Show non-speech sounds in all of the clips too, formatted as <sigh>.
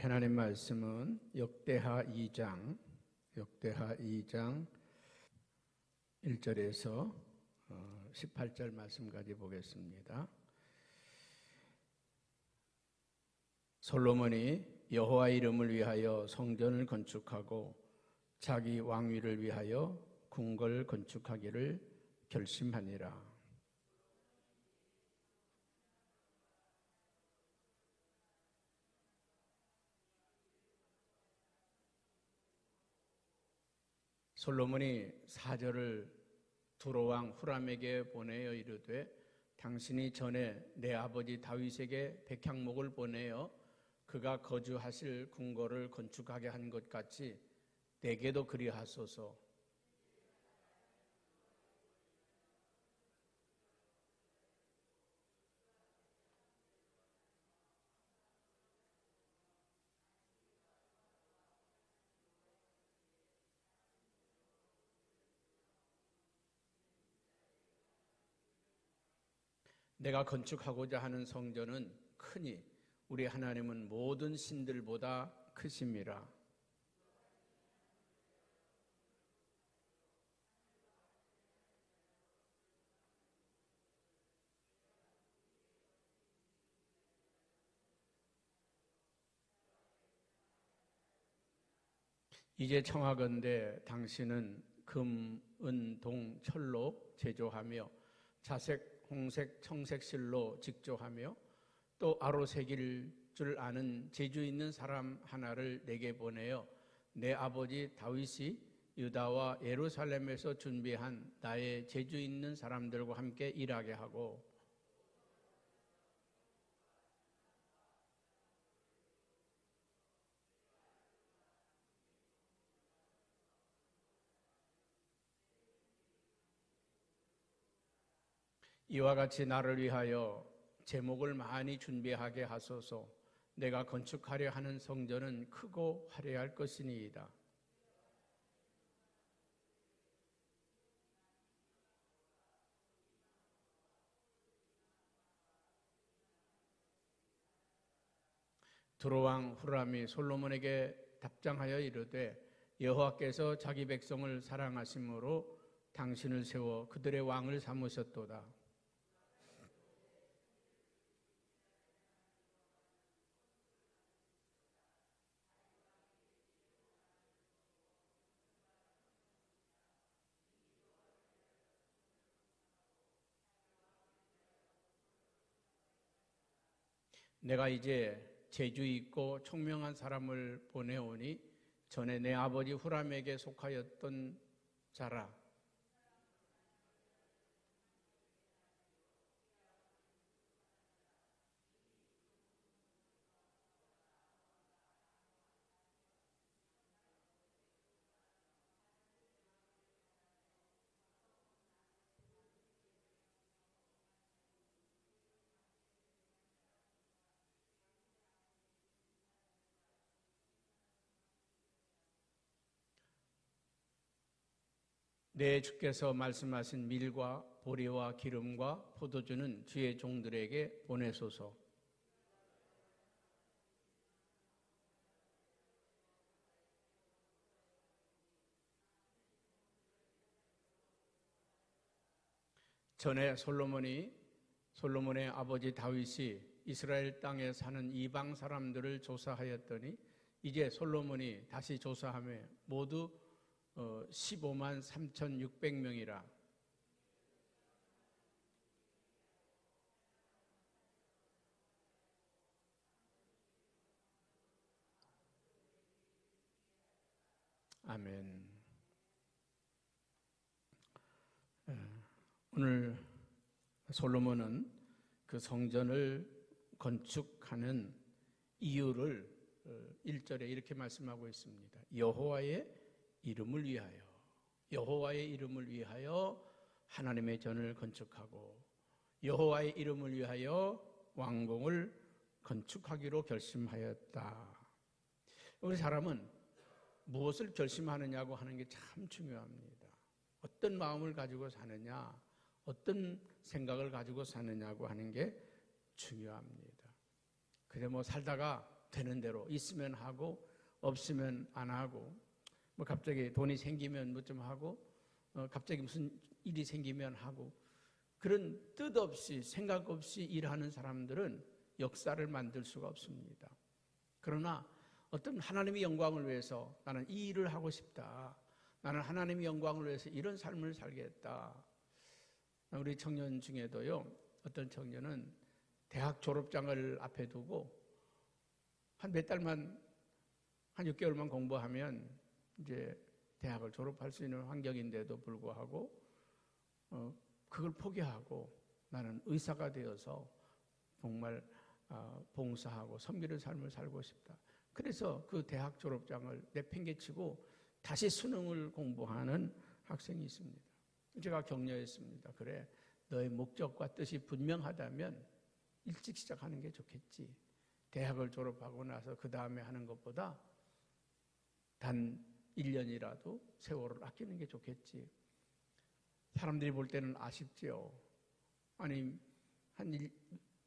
하나님 말씀은 역대하 2장, 역대하 2장 1절에서 18절 어, 말씀까지 보겠습니다. 솔로몬이 여호와 이름을 위하여 성전을 건축하고 자기 왕위를 위하여 궁궐 건축하기를 결심하니라. 솔로몬이 사절을 두로왕 후람에게 보내어 이르되 당신이 전에 내 아버지 다윗에게 백향목을 보내어 그가 거주하실 궁궐을 건축하게 한 것 같이 내게도 그리하소서. 내가 건축하고자 하는 성전은 크니 우리 하나님은 모든 신들보다 크심이라. 이제 청하건대 당신은 금, 은, 동, 철로 제조하며 자색 홍색, 청색 실로 직조하며 또 아로새길 줄 아는 재주 있는 사람 하나를 내게 보내어 내 아버지 다윗이 유다와 예루살렘에서 준비한 나의 재주 있는 사람들과 함께 일하게 하고 이와 같이 나를 위하여 제목을 많이 준비하게 하소서 내가 건축하려 하는 성전은 크고 화려할 것이니이다. 두로왕 후람이 솔로몬에게 답장하여 이르되 여호와께서 자기 백성을 사랑하심으로 당신을 세워 그들의 왕을 삼으셨도다. 내가 이제 재주 있고 총명한 사람을 보내오니 전에 내 아버지 후람에게 속하였던 자라. 내 주께서 말씀하신 밀과 보리와 기름과 포도주는 주의 종들에게 보내소서. 전에 솔로몬이 솔로몬의 아버지 다윗이 이스라엘 땅에 사는 이방 사람들을 조사하였더니 이제 솔로몬이 다시 조사하며 모두 15만 어, 3,600명이라 아멘. 오늘 솔로몬은 그 성전을 건축하는 이유를 1절에 어, 이렇게 말씀하고 있습니다. 여호와의 이름을 위하여 여호와의 이름을 위하여 하나님의 전을 건축하고 여호와의 이름을 위하여 왕궁을 건축하기로 결심하였다. 우리 사람은 무엇을 결심하느냐고 하는 게 참 중요합니다. 어떤 마음을 가지고 사느냐, 어떤 생각을 가지고 사느냐고 하는 게 중요합니다. 그래 뭐 살다가 되는 대로 있으면 하고 없으면 안 하고 뭐 갑자기 돈이 생기면 뭐 좀 하고 어, 갑자기 무슨 일이 생기면 하고 그런 뜻 없이 생각 없이 일하는 사람들은 역사를 만들 수가 없습니다. 그러나 어떤 하나님의 영광을 위해서 나는 이 일을 하고 싶다. 나는 하나님의 영광을 위해서 이런 삶을 살겠다. 우리 청년 중에도요, 어떤 청년은 대학 졸업장을 앞에 두고 한 몇 달만, 한 6개월만 공부하면 이제 대학을 졸업할 수 있는 환경인데도 불구하고, 어, 그걸 포기하고 나는 의사가 되어서 정말 어, 봉사하고 섬기는 삶을 살고 싶다. 그래서 그 대학 졸업장을 내팽개치고 다시 수능을 공부하는 학생이 있습니다. 제가 격려했습니다. 그래, 너의 목적과 뜻이 분명하다면 일찍 시작하는 게 좋겠지. 대학을 졸업하고 나서 그 다음에 하는 것보다 단 1년이라도 세월을 아끼는 게 좋겠지. 사람들이 볼 때는 아쉽지요. 아니, 한 1,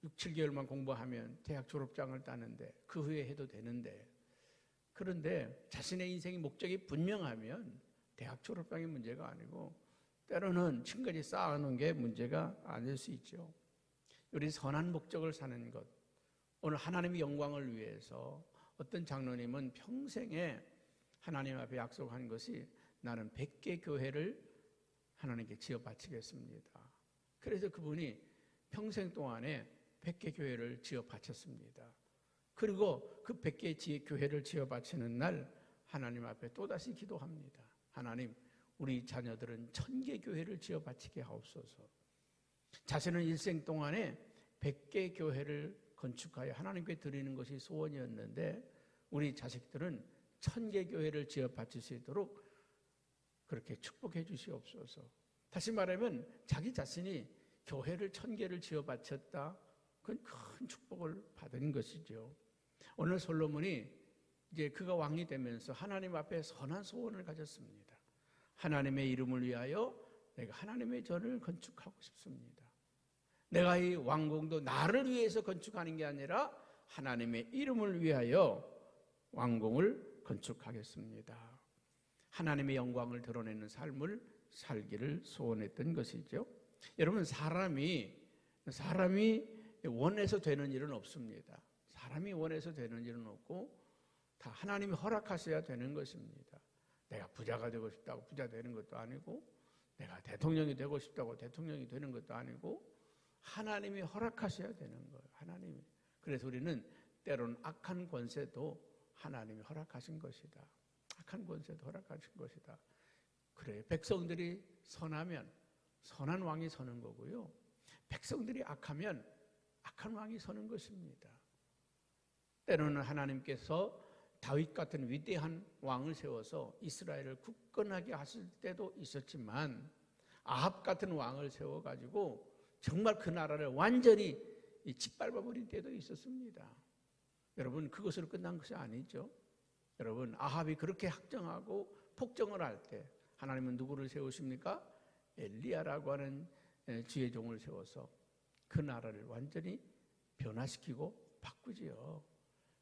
6, 7개월만 공부하면 대학 졸업장을 따는데 그 후에 해도 되는데 그런데 자신의 인생의 목적이 분명하면 대학 졸업장이 문제가 아니고 때로는 지금까지 쌓아놓은 게 문제가 아닐 수 있죠. 우리 선한 목적을 사는 것. 오늘 하나님의 영광을 위해서 어떤 장로님은 평생에 하나님 앞에 약속한 것이 나는 100개 교회를 하나님께 지어 바치겠습니다. 그래서 그분이 평생 동안에 100개 교회를 지어 바쳤습니다. 그리고 그 100개 지혜 교회를 지어 바치는 날 하나님 앞에 또다시 기도합니다. 하나님, 우리 자녀들은 천개 교회를 지어 바치게 하옵소서. 자신은 일생 동안에 100개 교회를 건축하여 하나님께 드리는 것이 소원이었는데 우리 자식들은 천개 교회를 지어 바칠 수 있도록 그렇게 축복해 주시옵소서. 다시 말하면 자기 자신이 교회를 천 개를 지어 바쳤다. 그건 큰 축복을 받은 것이죠. 오늘 솔로몬이 이제 그가 왕이 되면서 하나님 앞에 선한 소원을 가졌습니다. 하나님의 이름을 위하여 내가 하나님의 전을 건축하고 싶습니다. 내가 이 왕궁도 나를 위해서 건축하는 게 아니라 하나님의 이름을 위하여 왕궁을 건축하겠습니다. 하나님의 영광을 드러내는 삶을 살기를 소원했던 것이죠. 여러분 사람이 사람이 원해서 되는 일은 없습니다. 사람이 원해서 되는 일은 없고 다 하나님이 허락하셔야 되는 것입니다. 내가 부자가 되고 싶다고 부자 되는 것도 아니고 내가 대통령이 되고 싶다고 대통령이 되는 것도 아니고 하나님이 허락하셔야 되는 거예요. 하나님이. 그래서 우리는 때로는 악한 권세도 하나님이 허락하신 것이다. 악한 권세도 허락하신 것이다. 그래 백성들이 선하면 선한 왕이 서는 거고요. 백성들이 악하면 악한 왕이 서는 것입니다. 때로는 하나님께서 다윗 같은 위대한 왕을 세워서 이스라엘을 굳건하게 하실 때도 있었지만 아합 같은 왕을 세워 가지고 정말 그 나라를 완전히 짓밟아 버린 때도 있었습니다. 여러분 그것으로 끝난 것이 아니죠. 여러분 아합이 그렇게 확정하고 폭정을 할 때 하나님은 누구를 세우십니까? 엘리야라고 하는 주의 종을 세워서 그 나라를 완전히 변화시키고 바꾸지요.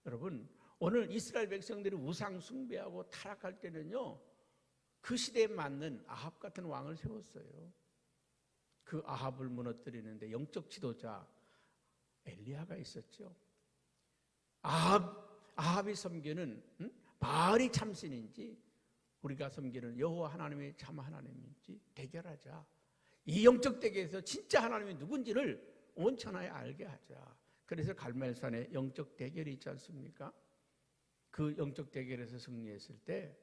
여러분, 오늘 이스라엘 백성들이 우상 숭배하고 타락할 때는요, 그 시대에 맞는 아합 같은 왕을 세웠어요. 그 아합을 무너뜨리는데 영적 지도자 엘리야가 있었죠. 아합, 아합이 섬기는 응? 바알이 참신인지 우리가 섬기는 여호와 하나님이 참 하나님인지 대결하자. 이 영적 대결에서 진짜 하나님이 누군지를 온 천하에 알게 하자. 그래서 갈멜산에 영적 대결이 있지 않습니까? 그 영적 대결에서 승리했을 때,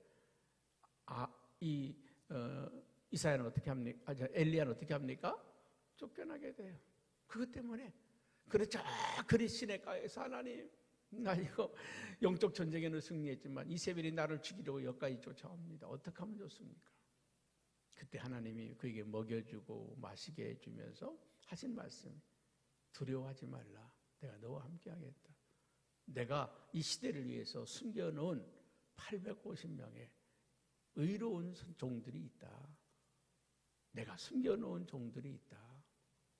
아, 이, 어, 이사야는 어떻게 합니까? 아, 엘리야는 어떻게 합니까? 쫓겨나게 돼요. 그것 때문에. 그렇죠. 그리 시내가에서 하나님, 나 이거 영적 전쟁에는 승리했지만 이세벨이 나를 죽이려고 여기까지 쫓아옵니다. 어떻게 하면 좋습니까? 그때 하나님이 그에게 먹여주고 마시게 해주면서 하신 말씀 두려워하지 말라. 내가 너와 함께하겠다. 내가 이 시대를 위해서 숨겨놓은 850명의 의로운 종들이 있다. 내가 숨겨놓은 종들이 있다.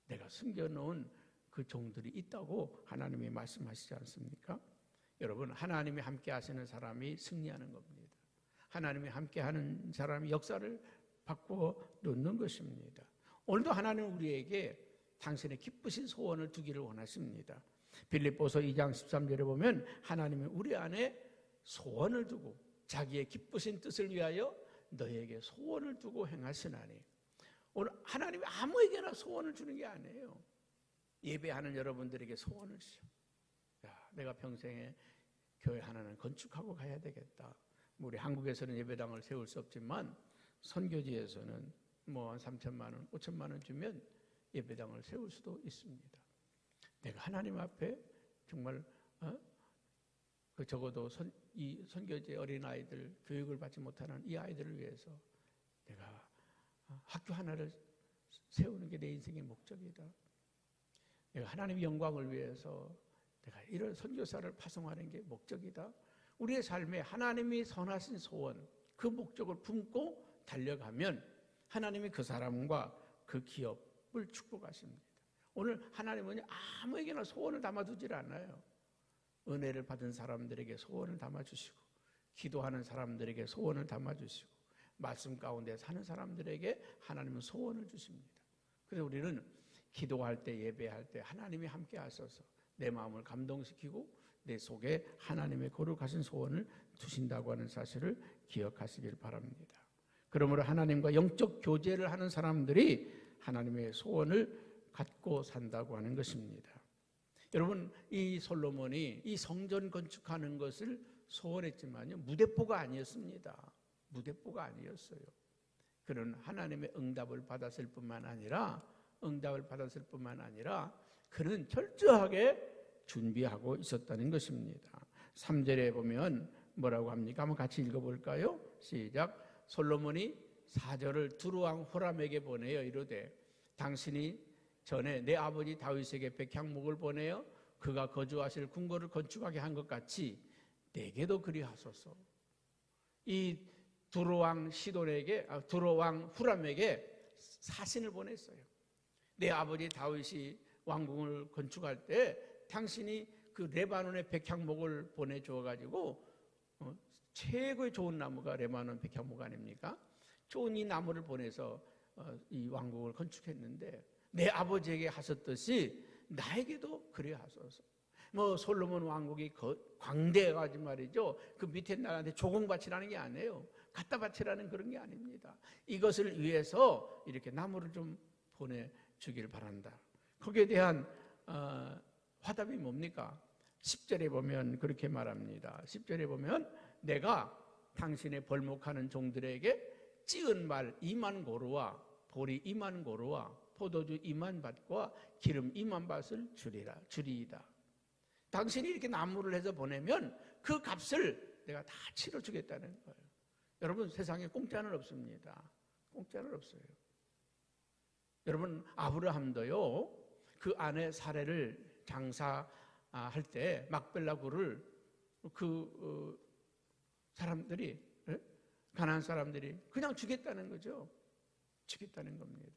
내가 숨겨놓은 그 종들이 있다고 하나님이 말씀하시지 않습니까? 여러분 하나님이 함께 하시는 사람이 승리하는 겁니다. 하나님이 함께 하는 사람이 역사를 바꾸어 놓는 것입니다. 오늘도 하나님은 우리에게 당신의 기쁘신 소원을 두기를 원하십니다. 빌립보서 2장 13절에 보면 하나님은 우리 안에 소원을 두고 자기의 기쁘신 뜻을 위하여 너에게 소원을 두고 행하시나니 오늘 하나님이 아무에게나 소원을 주는 게 아니에요. 예배하는 여러분들에게 소원을 주셔. 야, 내가 평생에 교회 하나는 건축하고 가야 되겠다. 뭐 우리 한국에서는 예배당을 세울 수 없지만 선교지에서는 뭐 한 3천만 원, 5천만 원 주면 예배당을 세울 수도 있습니다. 내가 하나님 앞에 정말 어? 그 적어도 선, 이 선교지 어린 아이들 교육을 받지 못하는 이 아이들을 위해서 내가 어, 학교 하나를 세우는 게 내 인생의 목적이다. 내가 하나님의 영광을 위해서 내가 이런 선교사를 파송하는 게 목적이다. 우리의 삶에 하나님이 선하신 소원, 그 목적을 품고 달려가면 하나님이 그 사람과 그 기업을 축복하십니다. 오늘 하나님은 아무에게나 소원을 담아두질 않아요. 은혜를 받은 사람들에게 소원을 담아주시고, 기도하는 사람들에게 소원을 담아주시고, 말씀 가운데 사는 사람들에게 하나님은 소원을 주십니다. 그래서 우리는 기도할 때, 예배할 때 하나님이 함께 하셔서 내 마음을 감동시키고 내 속에 하나님의 거룩하신 소원을 두신다고 하는 사실을 기억하시길 바랍니다. 그러므로 하나님과 영적 교제를 하는 사람들이 하나님의 소원을 갖고 산다고 하는 것입니다. 여러분, 이 솔로몬이 이 성전 건축하는 것을 소원했지만요, 무대포가 아니었습니다. 무대포가 아니었어요. 그는 하나님의 응답을 받았을 뿐만 아니라, 응답을 받았을 뿐만 아니라, 그는 철저하게 준비하고 있었다는 것입니다. 3절에 보면 뭐라고 합니까? 한번 같이 읽어볼까요? 시작. 솔로몬이 사절을 두루왕 호람에게 보내어 이르되 당신이 전에 내 아버지 다윗에게 백향목을 보내어 그가 거주하실 궁궐을 건축하게 한 것 같이 내게도 그리하소서. 이 두로왕 시돈에게 아, 두로왕 후람에게 사신을 보냈어요. 내 아버지 다윗이 왕궁을 건축할 때 당신이 그 레바논의 백향목을 보내줘 가지고 어, 최고의 좋은 나무가 레바논 백향목 아닙니까? 좋은 이 나무를 보내서 어, 이 왕국을 건축했는데 내 아버지에게 하셨듯이 나에게도 그래 하소서. 뭐 솔로몬 왕국이 광대해가지고 말이죠. 그 밑에 나라한테 조공 바치라는 게 아니에요. 갖다 바치라는 그런 게 아닙니다. 이것을 위해서 이렇게 나무를 좀 보내 주길 바란다. 거기에 대한 어, 화답이 뭡니까? 10절에 보면 그렇게 말합니다. 10절에 보면 내가 당신의 벌목하는 종들에게 찌은 말 2만 고루와 보리 2만 고루와 포도주 2만 밭과 기름 2만 밭을 주리라 주리이다. 당신이 이렇게 나무를 해서 보내면 그 값을 내가 다 치러 주겠다는 거예요. 여러분 세상에 공짜는 없습니다. 공짜는 없어요. 여러분 아브라함도요. 그 안에 사례를 장사할 때 막벨라구를 그 어, 사람들이 예? 가난한 사람들이 그냥 주겠다는 거죠. 주겠다는 겁니다.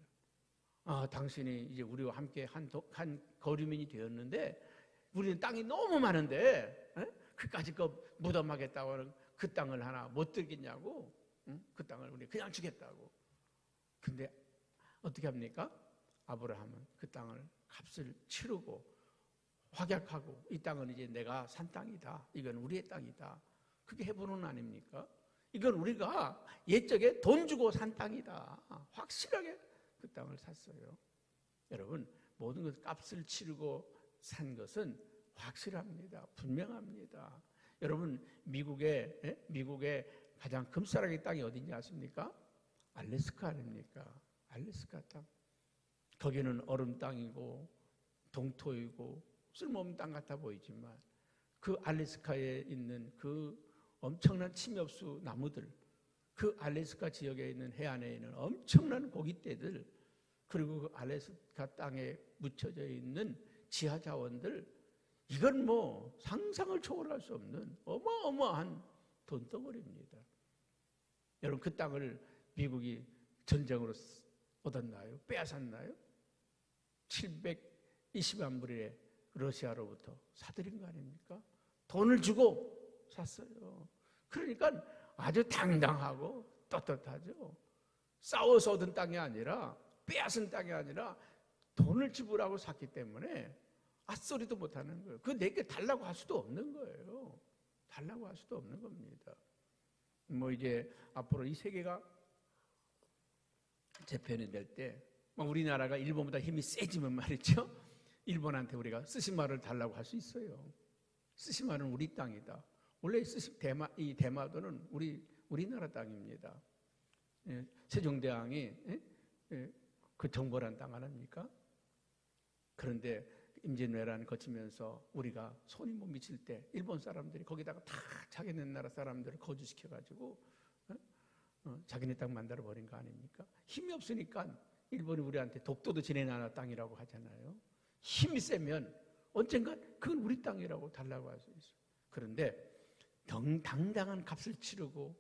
아, 당신이 이제 우리와 함께 한, 한 거류민이 되었는데 우리는 땅이 너무 많은데 에? 그까지 그 무덤하겠다고 하는 그 땅을 하나 못 들겠냐고 응? 그 땅을 우리 그냥 주겠다고 근데 어떻게 합니까? 아브라함은 그 땅을 값을 치르고 확약하고 이 땅은 이제 내가 산 땅이다 이건 우리의 땅이다 그게 해보는 아닙니까? 이건 우리가 옛적에 돈 주고 산 땅이다. 확실하게 그 땅을 샀어요. 여러분, 모든 것 값을 치르고 산 것은 확실합니다. 분명합니다. 여러분, 미국의, 예? 미국의 가장 금싸라기 땅이 어딘지 아십니까? 알래스카 아닙니까? 알래스카 땅. 거기는 얼음 땅이고, 동토이고, 쓸모없는 땅 같아 보이지만, 그 알래스카에 있는 그 엄청난 침엽수 나무들, 그 알래스카 지역에 있는 해안에 있는 엄청난 고깃대들, 그리고 그 알래스카 땅에 묻혀져 있는 지하 자원들, 이건 뭐 상상을 초월할 수 없는 어마어마한 돈덩어리입니다. 여러분 그 땅을 미국이 전쟁으로 얻었나요? 빼앗았나요? 720만 불의 러시아로부터 사들인 거 아닙니까? 돈을 주고 샀어요. 그러니까 아주 당당하고 떳떳하죠. 싸워서 얻은 땅이 아니라 빼앗은 땅이 아니라 돈을 지불하고 샀기 때문에 앗소리도 못하는 거예요. 그 내게 달라고 할 수도 없는 거예요. 달라고 할 수도 없는 겁니다. 뭐 이제 앞으로 이 세계가 재편이 될때 뭐 우리나라가 일본보다 힘이 세지면 말이죠. <laughs> 일본한테 우리가 스시마를 달라고 할 수 있어요. 스시마는 우리 땅이다. 원래 스시 대마 이 대마도는 우리 우리나라 땅입니다. 예, 세종대왕이 예? 예, 그 정벌한 땅 아닙니까? 그런데 임진왜란 거치면서 우리가 손이 못 미칠 때 일본 사람들이 거기다가 다 자기네 나라 사람들을 거주시켜 가지고 어? 어, 자기네 땅 만들어 버린 거 아닙니까? 힘이 없으니까 일본이 우리한테 독도도 지네 나라 땅이라고 하잖아요. 힘이 세면 언젠가 그건 우리 땅이라고 달라고 할 수 있어요. 그런데 당, 당당한 값을 치르고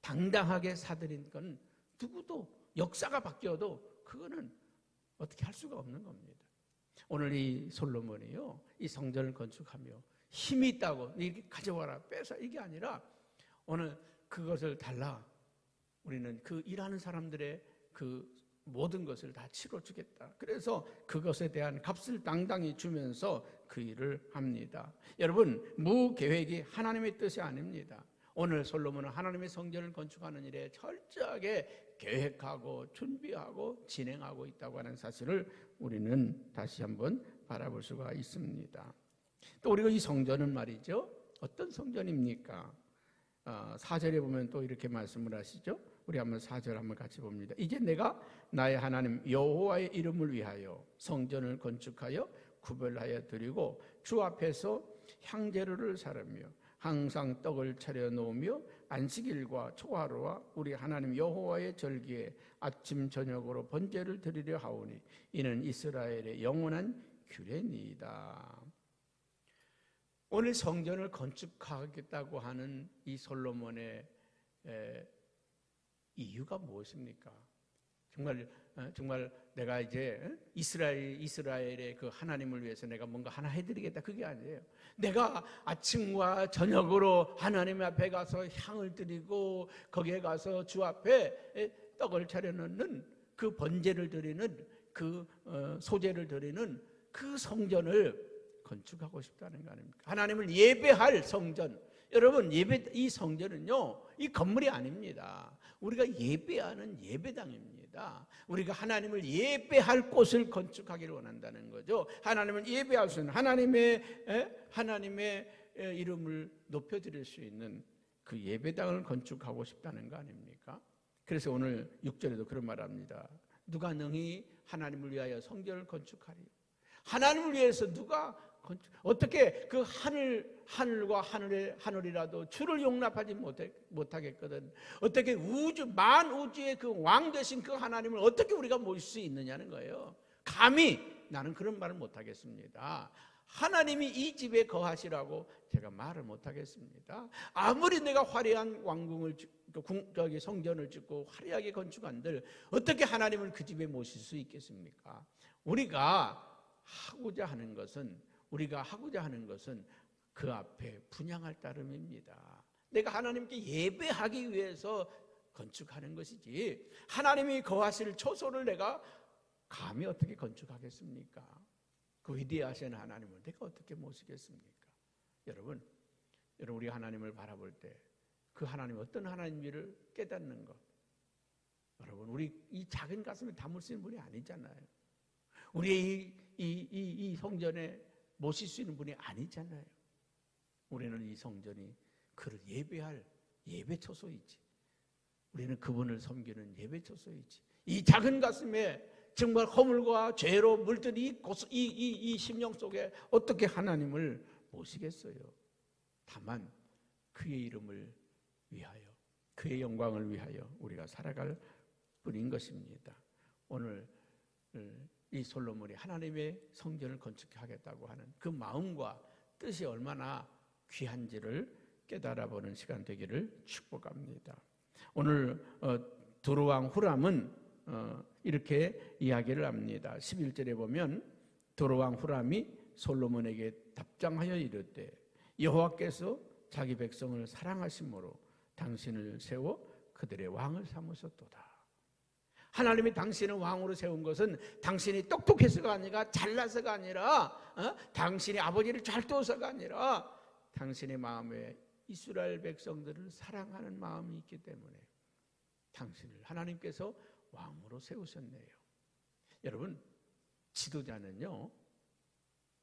당당하게 사들인 건 누구도 역사가 바뀌어도 그거는 어떻게 할 수가 없는 겁니다. 오늘 이 솔로몬이요, 이 성전을 건축하며 힘이 있다고 이렇게 가져와라 빼서 이게 아니라 오늘 그것을 달라 우리는 그 일하는 사람들의 그 모든 것을 다 치러 주겠다. 그래서 그것에 대한 값을 당당히 주면서 그 일을 합니다. 여러분, 무계획이 하나님의 뜻이 아닙니다. 오늘 솔로몬은 하나님의 성전을 건축하는 일에 철저하게 계획하고 준비하고 진행하고 있다고 하는 사실을 우리는 다시 한번 바라볼 수가 있습니다. 또 우리가 이 성전은 말이죠. 어떤 성전입니까? 아, 사절에 보면 또 이렇게 말씀을 하시죠. 우리 한번 사절 한번 같이 봅니다. 이제 내가 나의 하나님 여호와의 이름을 위하여 성전을 건축하여 구별하여 드리고 주 앞에서 향제루를 사르며 항상 떡을 차려 놓으며 안식일과 초하루와 우리 하나님 여호와의 절기에 아침 저녁으로 번제를 드리려 하오니 이는 이스라엘의 영원한 규례니이다. 오늘 성전을 건축하겠다고 하는 이 솔로몬의 이유가 무엇입니까? 정말 어, 정말 내가 이제 어, 이스라엘 이스라엘의 그 하나님을 위해서 내가 뭔가 하나 해드리겠다 그게 아니에요. 내가 아침과 저녁으로 하나님 앞에 가서 향을 드리고 거기에 가서 주 앞에 떡을 차려놓는 그 번제를 드리는 그 어, 소제를 드리는 그 성전을 건축하고 싶다는 거 아닙니까? 하나님을 예배할 성전. 여러분 예배 이 성전은요 이 건물이 아닙니다. 우리가 예배하는 예배당입니다. 우리가 하나님을 예배할 곳을 건축하기를 원한다는 거죠. 하나님을 예배할 수 있는 하나님의 하나님의 이름을 높여 드릴 수 있는 그 예배당을 건축하고 싶다는 거 아닙니까? 그래서 오늘 6절에도 그런 말합니다. 누가 능히 하나님을 위하여 성전을 건축하리? 하나님을 위해서 누가 어떻게 그 하늘 하늘과 하늘의 하늘이라도 주를 용납하지 못하겠거든. 어떻게 우주 만 우주의 그 왕 되신 그 하나님을 어떻게 우리가 모실 수 있느냐는 거예요. 감히 나는 그런 말을 못하겠습니다. 하나님이 이 집에 거하시라고 제가 말을 못하겠습니다. 아무리 내가 화려한 왕궁을 저기 성전을 짓고 화려하게 건축한들 어떻게 하나님을 그 집에 모실 수 있겠습니까? 우리가 하고자 하는 것은 우리가 하고자 하는 것은 그 앞에 분양할 따름입니다. 내가 하나님께 예배하기 위해서 건축하는 것이지 하나님이 거하실 초소를 내가 감히 어떻게 건축하겠습니까? 그 위대하신 하나님을 내가 어떻게 모시겠습니까? 여러분, 여러분 우리 하나님을 바라볼 때 그 하나님 어떤 하나님인지를 깨닫는 것. 여러분 우리 이 작은 가슴에 담을 수 있는 분이 아니잖아요. 우리의 이, 이, 이, 이 성전에 모실 수 있는 분이 아니잖아요. 우리는 이 성전이 그를 예배할 예배 초소이지. 우리는 그분을 섬기는 예배 초소이지. 이 작은 가슴에 정말 허물과 죄로 물든 이, 이, 이, 이 심령 속에 어떻게 하나님을 모시겠어요? 다만 그의 이름을 위하여, 그의 영광을 위하여 우리가 살아갈 뿐인 것입니다. 오늘 이 솔로몬이 하나님의 성전을 건축하겠다고 하는 그 마음과 뜻이 얼마나 귀한지를 깨달아 보는 시간 되기를 축복합니다. 오늘 어, 도로왕 후람은 어, 이렇게 이야기를 합니다. 11절에 보면 도로왕 후람이 솔로몬에게 답장하여 이르되 여호와께서 자기 백성을 사랑하심으로 당신을 세워 그들의 왕을 삼으셨도다. 하나님이 당신을 왕으로 세운 것은 당신이 똑똑해서가 아니라 잘나서가 아니라 어? 당신이 아버지를 잘 두어서가 아니라 당신의 마음에 이스라엘 백성들을 사랑하는 마음이 있기 때문에 당신을 하나님께서 왕으로 세우셨네요. 여러분 지도자는요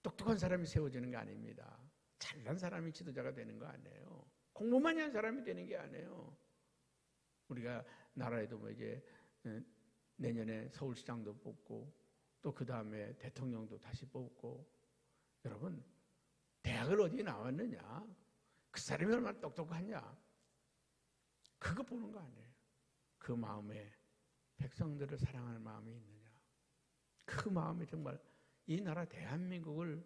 똑똑한 사람이 세워지는 게 아닙니다. 잘난 사람이 지도자가 되는 거 아니에요. 공부만 한 사람이 되는 게 아니에요. 우리가 나라에도 뭐 이제 내년에 서울시장도 뽑고 또 그 다음에 대통령도 다시 뽑고. 여러분 대학을 어디 나왔느냐? 그 사람이 얼마나 똑똑하냐? 그거 보는 거 아니에요. 그 마음에 백성들을 사랑하는 마음이 있느냐? 그 마음이 정말 이 나라 대한민국을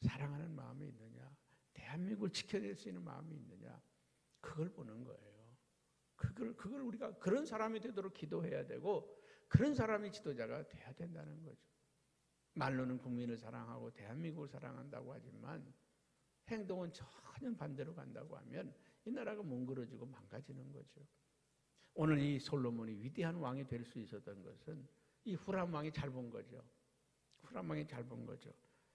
사랑하는 마음이 있느냐? 대한민국을 지켜낼 수 있는 마음이 있느냐? 그걸 보는 거예요. 그걸 그걸 우리가 그런 사람이 되도록 기도해야 되고 그런 사람이 지도자가 돼야 된다는 거죠. 말로는 국민을 사랑하고 대한민국을 사랑한다고 하지만 행동은 전혀 반대로 간다고 하면 이 나라가 뭉그러지고 망가지는 거죠. 오늘 이 솔로몬이 위대한 왕이 될 수 있었던 것은 이 후람 왕이 잘 본 거죠. 후람 왕이 잘 본 거죠.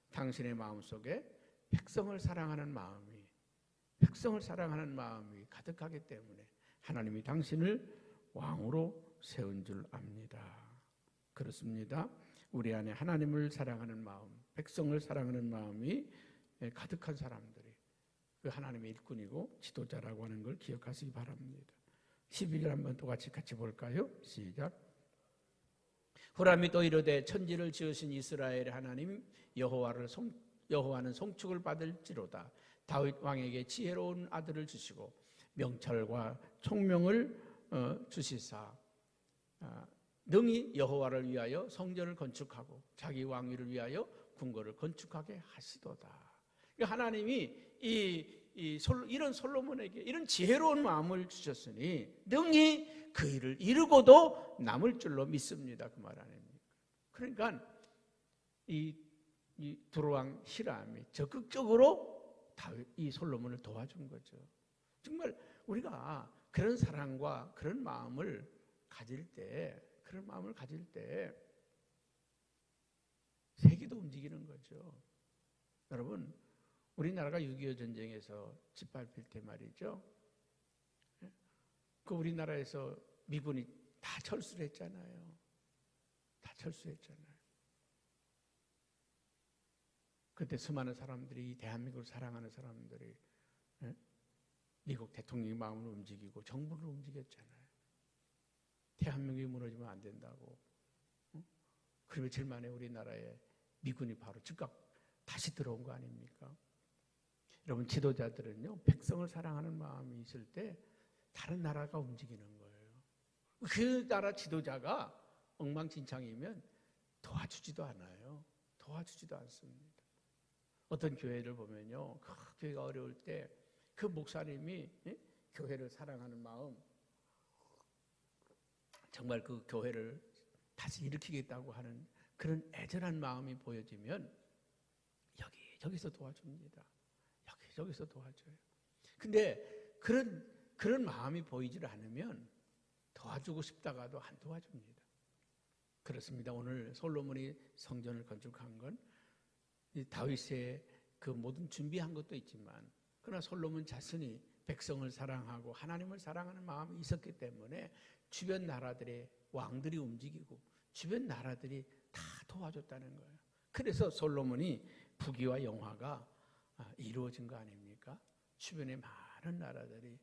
당신의 마음 속에 백성을 사랑하는 마음이 백성을 사랑하는 마음이 가득하기 때문에 하나님이 당신을 왕으로 세운 줄 압니다. 그렇습니다. 우리 안에 하나님을 사랑하는 마음, 백성을 사랑하는 마음이 가득한 사람들이 그 하나님의 일꾼이고 지도자라고 하는 걸 기억하시기 바랍니다. 11절 한번 또 같이 같이 볼까요? 시작. 후람이 또 이르되 천지를 지으신 이스라엘의 하나님 여호와를 송, 여호와는 송축을 받을지로다. 다윗 왕에게 지혜로운 아들을 주시고 명철과 총명을 어, 주시사 아, 능히 여호와를 위하여 성전을 건축하고 자기 왕위를 위하여 궁궐을 건축하게 하시도다. 그러니까 하나님이 이, 이 솔, 이런 솔로몬에게 이런 지혜로운 마음을 주셨으니 능히 그 일을 이루고도 남을 줄로 믿습니다. 그 말 아닙니까? 그러니까 이, 이 두로왕 히람이 적극적으로 이 솔로몬을 도와준 거죠. 정말 우리가 그런 사랑과 그런 마음을 가질 때, 그런 마음을 가질 때, 세계도 움직이는 거죠. 여러분, 우리나라가 6.25 전쟁에서 짓밟힐 때 말이죠. 그 우리나라에서 미군이 다 철수를 했잖아요. 다 철수했잖아요. 그때 수많은 사람들이 대한민국을 사랑하는 사람들이 미국 대통령의 마음을 움직이고 정부를 움직였잖아요. 대한민국이 무너지면 안 된다고. 그 며칠 만에 우리나라에 미군이 바로 즉각 다시 들어온 거 아닙니까? 여러분 지도자들은요 백성을 사랑하는 마음이 있을 때 다른 나라가 움직이는 거예요. 그 나라 지도자가 엉망진창이면 도와주지도 않아요. 도와주지도 않습니다. 어떤 교회를 보면요, 그 교회가 어려울 때 그 목사님이 예? 교회를 사랑하는 마음, 정말 그 교회를 다시 일으키겠다고 하는 그런 애절한 마음이 보여지면 여기 저기서 도와줍니다. 여기 저기서 도와줘요. 근데 그런 그런 마음이 보이질 않으면 도와주고 싶다가도 안 도와줍니다. 그렇습니다. 오늘 솔로몬이 성전을 건축한 건 다윗의 그 모든 준비한 것도 있지만 그러나 솔로몬 자신이 백성을 사랑하고 하나님을 사랑하는 마음이 있었기 때문에 주변 나라들의 왕들이 움직이고 주변 나라들이 다 도와줬다는 거예요. 그래서 솔로몬이 부귀와 영화가 아, 이루어진 거 아닙니까? 주변의 많은 나라들이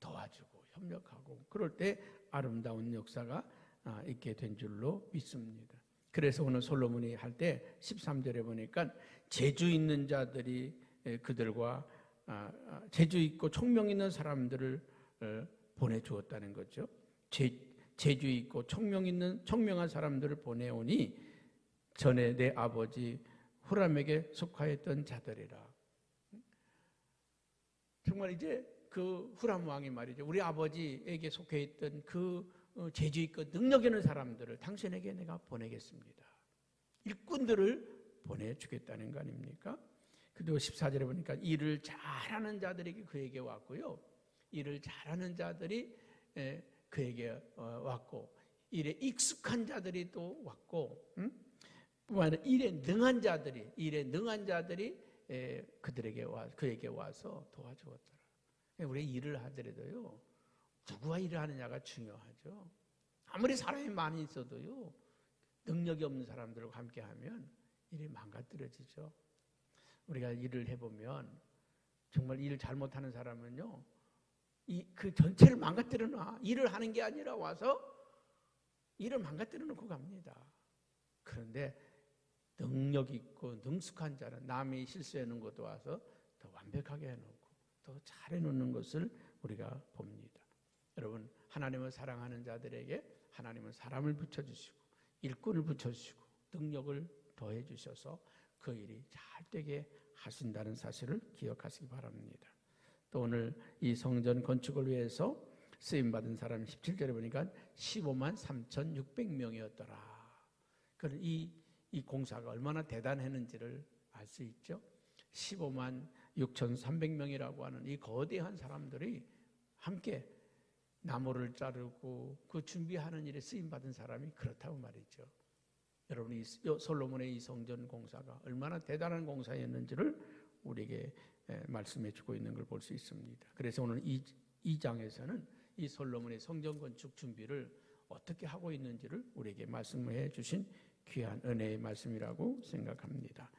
도와주고 협력하고 그럴 때 아름다운 역사가 아, 있게 된 줄로 믿습니다. 그래서 오늘 솔로몬이 할 때 13절에 보니까 재주 있는 자들이 그들과 아, 재주 있고 총명 있는 사람들을 어, 보내주었다는 거죠. 제, 재주 있고 총명 있는 총명한 사람들을 보내오니 전에 내 아버지 후람에게 속하였던 자들이라. 정말 이제 그 후람 왕이 말이죠. 우리 아버지에게 속해 있던 그 어, 재주 있고 능력 있는 사람들을 당신에게 내가 보내겠습니다. 일꾼들을 보내주겠다는 거 아닙니까? 그리고 14절에 보니까 일을 잘하는 자들에게 그에게 왔고요. 일을 잘하는 자들이 에, 그에게 어, 왔고 일에 익숙한 자들이 또 왔고 음? 일에 능한 자들이 일에 능한 자들이 에, 그들에게 와 그에게 와서 도와주었더라. 우리 일을 하더라도요 누구와 일을 하느냐가 중요하죠. 아무리 사람이 많이 있어도요 능력이 없는 사람들과 함께하면 일이 망가뜨려지죠. 우리가 일을 해보면 정말 일을 잘못하는 사람은요 이 그 전체를 망가뜨려 놔 일을 하는 게 아니라 와서 일을 망가뜨려 놓고 갑니다. 그런데 능력 있고 능숙한 자는 남이 놓은 것도 와서 더 완벽하게 해놓고 더 잘해 놓는 것을 우리가 봅니다. 여러분 하나님을 사랑하는 자들에게 하나님은 사람을 붙여주시고 일꾼을 붙여주시고 능력을 더해 주셔서 그 일이 잘 되게 하신다는 사실을 기억하시기 바랍니다. 또 오늘 이 성전 건축을 위해서 쓰임 받은 사람 17절에 보니까 15만 3,600명이었더라. 그런 이, 이 공사가 얼마나 대단했는지를 알 수 있죠. 15만 6,300명이라고 하는 이 거대한 사람들이 함께 나무를 자르고 그 준비하는 일에 쓰임 받은 사람이 그렇다고 말이죠. 여러분 이 솔로몬의 이 성전 공사가 얼마나 대단한 공사였는지를 우리에게 말씀해 주고 있는 걸 볼 수 있습니다. 그래서 오늘 이, 이 장에서는 이 솔로몬의 성전 건축 준비를 어떻게 하고 있는지를 우리에게 말씀해 주신 귀한 은혜의 말씀이라고 생각합니다.